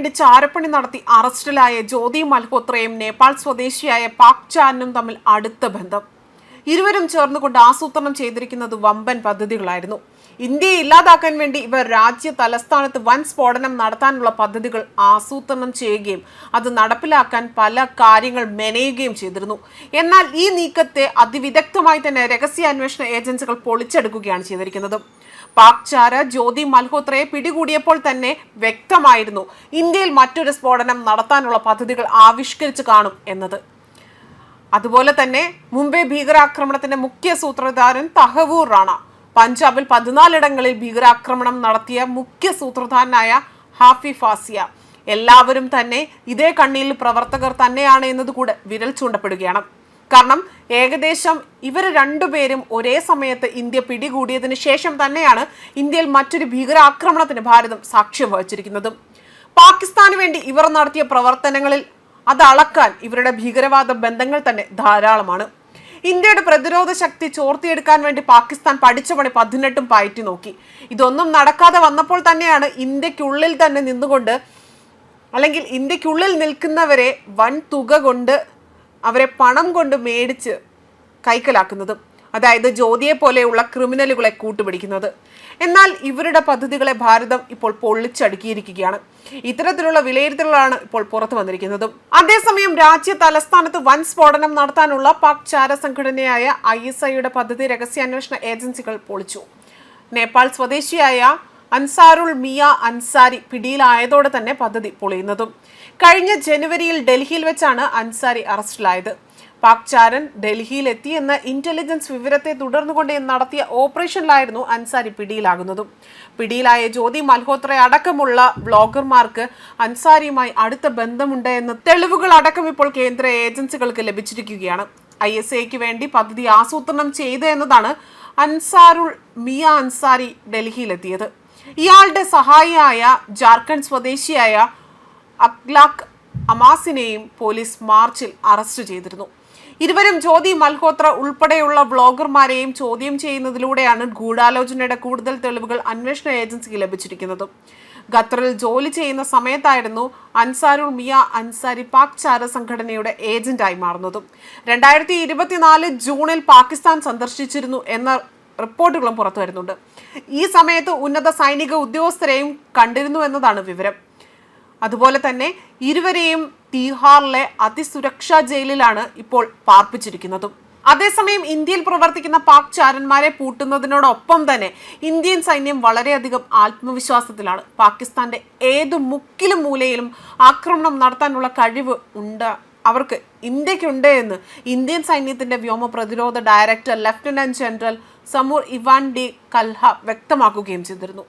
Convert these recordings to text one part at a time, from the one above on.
വേണ്ടി ചാരപ്പണി നടത്തി അറസ്റ്റിലായ ജ്യോതി മൽഹോത്രയും നേപ്പാൾ സ്വദേശിയായ പാക് ചാനും തമ്മിൽ അടുത്ത ബന്ധം. ഇരുവരും ചേർന്നുകൊണ്ട് ആസൂത്രണം ചെയ്തിരിക്കുന്നത് വമ്പൻ പദ്ധതികളായിരുന്നു. ഇന്ത്യയെ ഇല്ലാതാക്കാൻ വേണ്ടി ഇവർ രാജ്യ തലസ്ഥാനത്ത് വൻ സ്ഫോടനം നടത്താനുള്ള പദ്ധതികൾ ആസൂത്രണം ചെയ്യുകയും അത് നടപ്പിലാക്കാൻ പല കാര്യങ്ങൾ മെനയുകയും ചെയ്തിരുന്നു. എന്നാൽ ഈ നീക്കത്തെ അതിവിദഗ്ധമായി തന്നെ രഹസ്യാന്വേഷണ ഏജൻസികൾ പൊളിച്ചെടുക്കുകയാണ് ചെയ്തിരിക്കുന്നത്. പാക് ചാര ജ്യോതി മൽഹോത്രയെ പിടികൂടിയപ്പോൾ തന്നെ വ്യക്തമായിരുന്നു ഇന്ത്യയിൽ മറ്റൊരു സ്ഫോടനം നടത്താനുള്ള പദ്ധതികൾ ആവിഷ്കരിച്ചു കാണും എന്നത്. അതുപോലെ തന്നെ മുംബൈ ഭീകരാക്രമണത്തിന്റെ മുഖ്യ സൂത്രധാരൻ തഹവൂർ റാണ. പഞ്ചാബിൽ പതിനാലിടങ്ങളിൽ ഭീകരാക്രമണം നടത്തിയ മുഖ്യ സൂത്രധാരനായ ഹാഫി ഫാസിയ. എല്ലാവരും തന്നെ ഇതേ കണ്ണിയിൽ പ്രവർത്തകർ തന്നെയാണ് എന്നത് കൂടെ വിരൽ ചൂണ്ടപ്പെടുകയാണ്. കാരണം ഏകദേശം ഇവർ രണ്ടുപേരും ഒരേ സമയത്ത് ഇന്ത്യ പിടികൂടിയതിനു ശേഷം തന്നെയാണ് ഇന്ത്യയിൽ മറ്റൊരു ഭീകരാക്രമണത്തിന് ഭാരതം സാക്ഷ്യം വഹിച്ചിരിക്കുന്നതും. പാകിസ്ഥാന് വേണ്ടി ഇവർ നടത്തിയ പ്രവർത്തനങ്ങളിൽ അത് അളക്കാൻ ഇവരുടെ ഭീകരവാദ ബന്ധങ്ങൾ തന്നെ ധാരാളമാണ്. ഇന്ത്യയുടെ പ്രതിരോധ ശക്തി ചോർത്തിയെടുക്കാൻ വേണ്ടി പാകിസ്ഥാൻ പഠിച്ച പണി പതിനെട്ടും പയറ്റി നോക്കി. ഇതൊന്നും നടക്കാതെ വന്നപ്പോൾ തന്നെയാണ് ഇന്ത്യക്കുള്ളിൽ തന്നെ നിന്നുകൊണ്ട് അല്ലെങ്കിൽ ഇന്ത്യക്കുള്ളിൽ നിൽക്കുന്നവരെ വൻ തുക കൊണ്ട് അവരെ പണം കൊണ്ട് മേടിച്ച് കൈക്കലാക്കുന്നതും. അതായത് ജ്യോതിയെ പോലെയുള്ള ക്രിമിനലുകളെ കൂട്ടുപിടിക്കുന്നത്. എന്നാൽ ഇവരുടെ പദ്ധതികളെ ഭാരതം ഇപ്പോൾ പൊള്ളിച്ചടുക്കിയിരിക്കുകയാണ്. ഇത്തരത്തിലുള്ള വിലയിരുത്തലുകളാണ് ഇപ്പോൾ പുറത്തു വന്നിരിക്കുന്നതും. അതേസമയം രാജ്യ തലസ്ഥാനത്ത് വൻ സ്ഫോടനം നടത്താനുള്ള പാക് ചാര സംഘടനയായ ഐ എസ് ഐയുടെ പദ്ധതി രഹസ്യാന്വേഷണ ഏജൻസികൾ പൊളിച്ചു. നേപ്പാൾ സ്വദേശിയായ അൻസാറുൾ മിയ അൻസാരി പിടിയിലായതോടെ തന്നെ പദ്ധതി പൊളിയുന്നതും. കഴിഞ്ഞ ജനുവരിയിൽ ഡൽഹിയിൽ വെച്ചാണ് അൻസാരി അറസ്റ്റിലായത്. പാക് ചാരൻ ഡൽഹിയിലെത്തി എന്ന ഇന്റലിജൻസ് വിവരത്തെ തുടർന്നുകൊണ്ട് നടത്തിയ ഓപ്പറേഷനിലായിരുന്നു അൻസാരി പിടിയിലാകുന്നതും. പിടിയിലായ ജ്യോതി മൽഹോത്ര അടക്കമുള്ള ബ്ലോഗർമാർക്ക് അൻസാരിയുമായി അടുത്ത ബന്ധമുണ്ട് എന്ന തെളിവുകൾ അടക്കം ഇപ്പോൾ കേന്ദ്ര ഏജൻസികൾക്ക് ലഭിച്ചിരിക്കുകയാണ്. ഐ എസ് എക്ക് വേണ്ടി പദ്ധതി ആസൂത്രണം ചെയ്തു എന്നതാണ് അൻസാറുൾ മിയ അൻസാരി ഡൽഹിയിലെത്തിയത്. ഇയാളുടെ സഹായിയായ ജാർഖണ്ഡ് സ്വദേശിയായ അഖ്ലാഖ് അമാസിനെയും പോലീസ് മാർച്ചിൽ അറസ്റ്റ് ചെയ്തിരുന്നു. ഇരുവരും ജ്യോതി മൽഹോത്ര ഉൾപ്പെടെയുള്ള വ്ളോഗർമാരെയും ചോദ്യം ചെയ്യുന്നതിലൂടെയാണ് ഗൂഢാലോചനയുടെ കൂടുതൽ തെളിവുകൾ അന്വേഷണ ഏജൻസിക്ക് ലഭിച്ചിരിക്കുന്നത്. ഖത്തറിൽ ജോലി ചെയ്യുന്ന സമയത്തായിരുന്നു അൻസാരുൾ മിയ അൻസാരി പാക് ചാര സംഘടനയുടെ ഏജന്റായി മാറുന്നതും. രണ്ടായിരത്തി ഇരുപത്തിനാല് ജൂണിൽ പാകിസ്ഥാൻ സന്ദർശിച്ചിരുന്നു എന്ന റിപ്പോർട്ടുകളും പുറത്തു വരുന്നുണ്ട് ഈ സമയത്ത് ഉന്നത സൈനിക ഉദ്യോഗസ്ഥരെയും കണ്ടിരുന്നു എന്നതാണ് വിവരം. അതുപോലെ തന്നെ ഇരുവരെയും തീഹാറിലെ അതിസുരക്ഷാ ജയിലിലാണ് ഇപ്പോൾ പാർപ്പിച്ചിരിക്കുന്നതും. അതേസമയം ഇന്ത്യയിൽ പ്രവർത്തിക്കുന്ന പാക് ചാരന്മാരെ പൂട്ടുന്നതിനോടൊപ്പം തന്നെ ഇന്ത്യൻ സൈന്യം വളരെയധികം ആത്മവിശ്വാസത്തിലാണ്. പാകിസ്ഥാന്റെ ഏതു മുക്കിലും മൂലയിലും ആക്രമണം നടത്താനുള്ള കഴിവ് ഉണ്ട്. അവർക്ക് ഇന്ത്യക്കുണ്ട് എന്ന് ഇന്ത്യൻ സൈന്യത്തിന്റെ വ്യോമ പ്രതിരോധ director lieutenant general Sumer Ivan D'Cunha വ്യക്തമാക്കുകയും ചെയ്തിരുന്നു.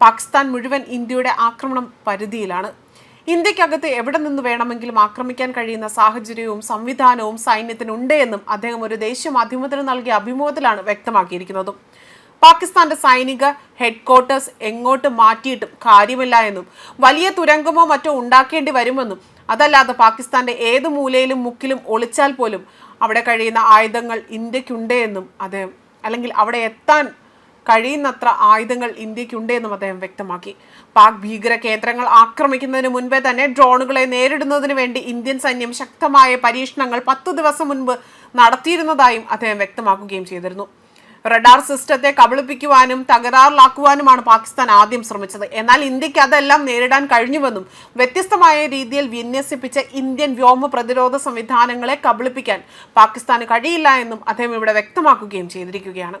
പാകിസ്ഥാൻ മുഴുവൻ ഇന്ത്യയുടെ ആക്രമണം പരിധിയിലാണ്. ഇന്ത്യക്കകത്ത് എവിടെ നിന്ന് വേണമെങ്കിലും ആക്രമിക്കാൻ കഴിയുന്ന സാഹചര്യവും സംവിധാനവും സൈന്യത്തിനുണ്ട് എന്നും അദ്ദേഹം ഒരു ദേശീയ മാധ്യമത്തിന് നൽകിയ അഭിമുഖത്തിലാണ് വ്യക്തമാക്കിയിരിക്കുന്നത്. പാകിസ്ഥാന്റെ സൈനിക ഹെഡ്ക്വാർട്ടേഴ്സ് എങ്ങോട്ട് മാറ്റിയിട്ടും കാര്യമില്ല എന്നും വലിയ തുരങ്കമോ മറ്റോ ഉണ്ടാക്കേണ്ടി വരുമെന്നും അതല്ലാതെ പാകിസ്ഥാന്റെ ഏത് മൂലയിലും മുക്കിലും ഒളിച്ചാൽ പോലും അവിടെ കഴിയുന്ന ആയുധങ്ങൾ ഇന്ത്യക്കുണ്ട് എന്നും അദ്ദേഹം അല്ലെങ്കിൽ അവിടെ എത്താൻ കഴിയുന്നത്ര ആയുധങ്ങൾ ഇന്ത്യക്കുണ്ടെന്നും അദ്ദേഹം വ്യക്തമാക്കി. പാക് ഭീകര കേന്ദ്രങ്ങൾ ആക്രമിക്കുന്നതിന് മുൻപേ തന്നെ ഡ്രോണുകളെ നേരിടുന്നതിന് വേണ്ടി ഇന്ത്യൻ സൈന്യം ശക്തമായ പരീക്ഷണങ്ങൾ പത്തു ദിവസം മുൻപ് നടത്തിയിരുന്നതായും അദ്ദേഹം വ്യക്തമാക്കുകയും ചെയ്തിരുന്നു. റഡാർ സിസ്റ്റത്തെ കബളിപ്പിക്കുവാനും തകരാറിലാക്കുവാനുമാണ് പാകിസ്ഥാൻ ആദ്യം ശ്രമിച്ചത്. എന്നാൽ ഇന്ത്യയ്ക്ക് അതെല്ലാം നേരിടാൻ കഴിഞ്ഞുവെന്നും വ്യത്യസ്തമായ രീതിയിൽ വിന്യസിപ്പിച്ച ഇന്ത്യൻ വ്യോമ പ്രതിരോധ സംവിധാനങ്ങളെ കബളിപ്പിക്കാൻ പാകിസ്ഥാന് കഴിയില്ല എന്നും അദ്ദേഹം ഇവിടെ വ്യക്തമാക്കുകയും ചെയ്തിരിക്കുകയാണ്.